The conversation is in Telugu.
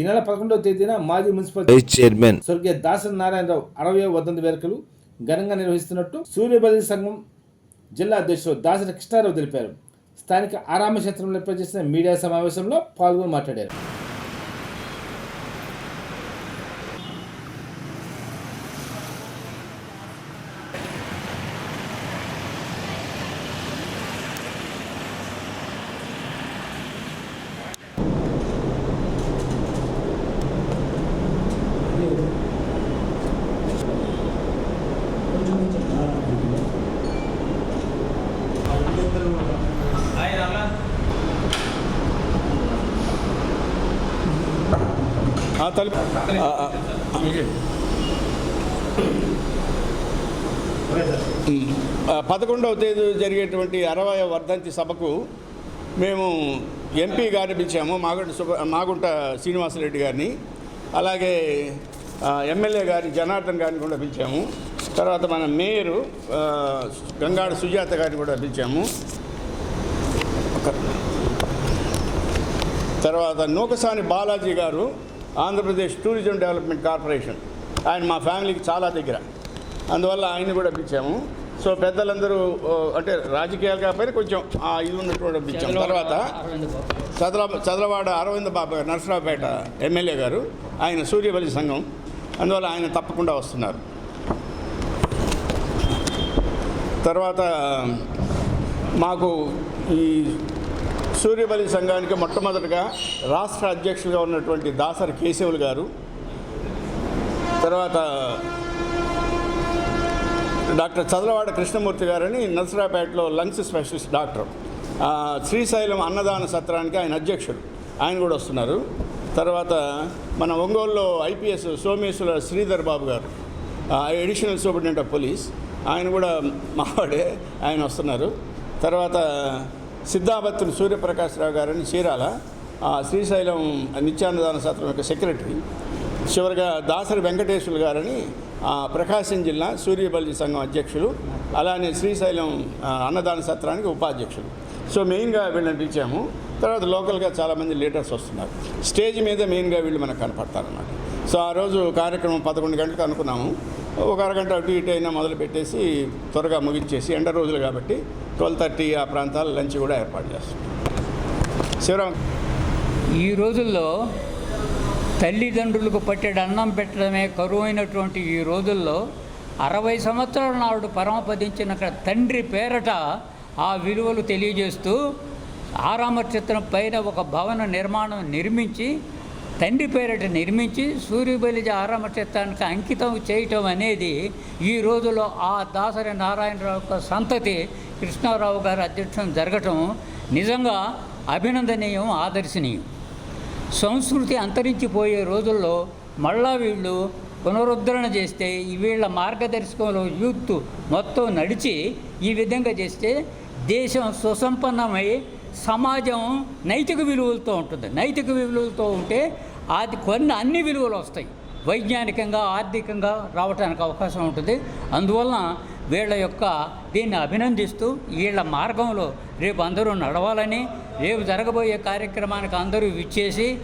ఈ నెల పదకొండవ తేదీన మాజీ మున్సిపల్ వైస్ చైర్మన్ స్వర్గీయ దాసరి నారాయణరావు అరవై వదంతి వేడుకలు ఘనంగా నిర్వహిస్తున్నట్టు సూర్యబలి సంఘం జిల్లా అధ్యక్షుడు దాసరి కృష్ణారావు తెలిపారు. స్థానిక ఆరామ క్షేత్రంలో ఏర్పాటు చేసిన మీడియా సమావేశంలో పాల్గొని మాట్లాడారు. తలుపు పదకొండవ తేదీ జరిగేటువంటి అరవై వర్ధంతి సభకు మేము ఎంపీ గారిని పిలిచాము మాగుంట సుబ మాగుంట శ్రీనివాసరెడ్డి గారిని. అలాగే ఎమ్మెల్యే గారి జనార్దన్ గారిని కూడా పిలిచాము. తర్వాత మన మేయరు గంగాడ సుజాత గారిని కూడా పిలిచాము. తర్వాత నూకసాని బాలాజీ గారు ఆంధ్రప్రదేశ్ టూరిజం డెవలప్మెంట్ కార్పొరేషన్. ఆయన మా ఫ్యామిలీకి చాలా దగ్గర. అందువల్ల ఆయన్ని కూడా పిలిచాము. సో పెద్దలందరూ అంటే రాజకీయాలు కాకపోయినా కొంచెం ఆ ఇది ఉన్నటువంటి పిలిచాము. తర్వాత చదల చదలవాడ అరవింద్ బాబు గారు నరసరావుపేట ఎమ్మెల్యే గారు ఆయన సూర్యబలి సంఘం. అందువల్ల ఆయన తప్పకుండా వస్తున్నారు. తర్వాత మాకు ఈ సూర్యబలి సంఘానికి మొట్టమొదటిగా రాష్ట్ర అధ్యక్షుడిగా ఉన్నటువంటి దాసరి కేశవులు గారు తర్వాత డాక్టర్ చదలవాడ కృష్ణమూర్తి గారని నర్సరాపేటలో లంగ్స్ స్పెషలిస్ట్ డాక్టర్. శ్రీశైలం అన్నదాన సత్రానికి ఆయన అధ్యక్షుడు. ఆయన కూడా వస్తున్నారు. తర్వాత మన ఒంగోలులో ఐపీఎస్ సోమేశ్వర శ్రీధర్ బాబు గారు ఆ, అడిషనల్ సూపరింటెండెంట్ ఆఫ్ పోలీస్. ఆయన కూడా మావాడే ఆయన వస్తున్నారు. తర్వాత సిద్ధాభత్తులు సూర్యప్రకాశ్రావు గారని చీరాల శ్రీశైలం నిత్యాన్నదాన శాస్త్రం యొక్క సెక్రటరీ చివరిగా దాసరి వెంకటేశ్వరులు గారని ఆ, ప్రకాశం జిల్లా సూర్యబల్లి సంఘం అధ్యక్షులు అలానే శ్రీశైలం అన్నదాన సత్రానికి ఉపాధ్యక్షులు. సో మెయిన్గా వీళ్ళని పిలిచాము. తర్వాత లోకల్గా చాలామంది లీడర్స్ వస్తున్నారు. స్టేజ్ మీద మెయిన్గా వీళ్ళు మనకు కనపడతారన్నమాట. సో ఆ రోజు కార్యక్రమం పదకొండు గంటలకు అనుకున్నాము. ఒక అరగంట అటు ఇటు అయినా మొదలు పెట్టేసి త్వరగా ముగించేసి ఎండ రోజులు కాబట్టి ట్వెల్వ్ థర్టీ ఆ ప్రాంతాల లంచ్ కూడా ఏర్పాటు చేస్తాం శివరామ్ ఈ రోజుల్లో తల్లిదండ్రులకు పట్టెడు అన్నం పెట్టడమే కరువైనటువంటి ఈ రోజుల్లో అరవై సంవత్సరాల నాడు పరమపదించిన తండ్రి పేరట ఆ విలువలు తెలియజేస్తూ ఆరామ చిత్రం పైన ఒక భవన నిర్మాణం నిర్మించి తండ్రి పేరట నిర్మించి సూర్యబలిజ ఆరామక్షేత్రానికి అంకితం చేయటం అనేది ఈ రోజులో ఆ దాసరి నారాయణరావు యొక్క సంతతి కృష్ణారావు గారి అధ్యక్షం జరగటం నిజంగా అభినందనీయం ఆదర్శనీయం. సంస్కృతి అంతరించిపోయే రోజుల్లో మళ్ళా వీళ్ళు పునరుద్ధరణ చేస్తే ఈ వీళ్ళ మార్గదర్శకంలో యూత్ మొత్తం నడిచి ఈ విధంగా చేస్తే దేశం సుసంపన్నమై సమాజం నైతిక విలువలతో ఉంటుంది. నైతిక విలువలతో ఉంటే అది కొన్ని అన్ని విలువలు వస్తాయి. వైజ్ఞానికంగా ఆర్థికంగా రావడానికి అవకాశం ఉంటుంది. అందువలన వీళ్ళ యొక్క దీన్ని అభినందిస్తూ వీళ్ళ మార్గంలో రేపు అందరూ నడవాలని రేపు జరగబోయే కార్యక్రమానికి అందరూ విచ్చేసి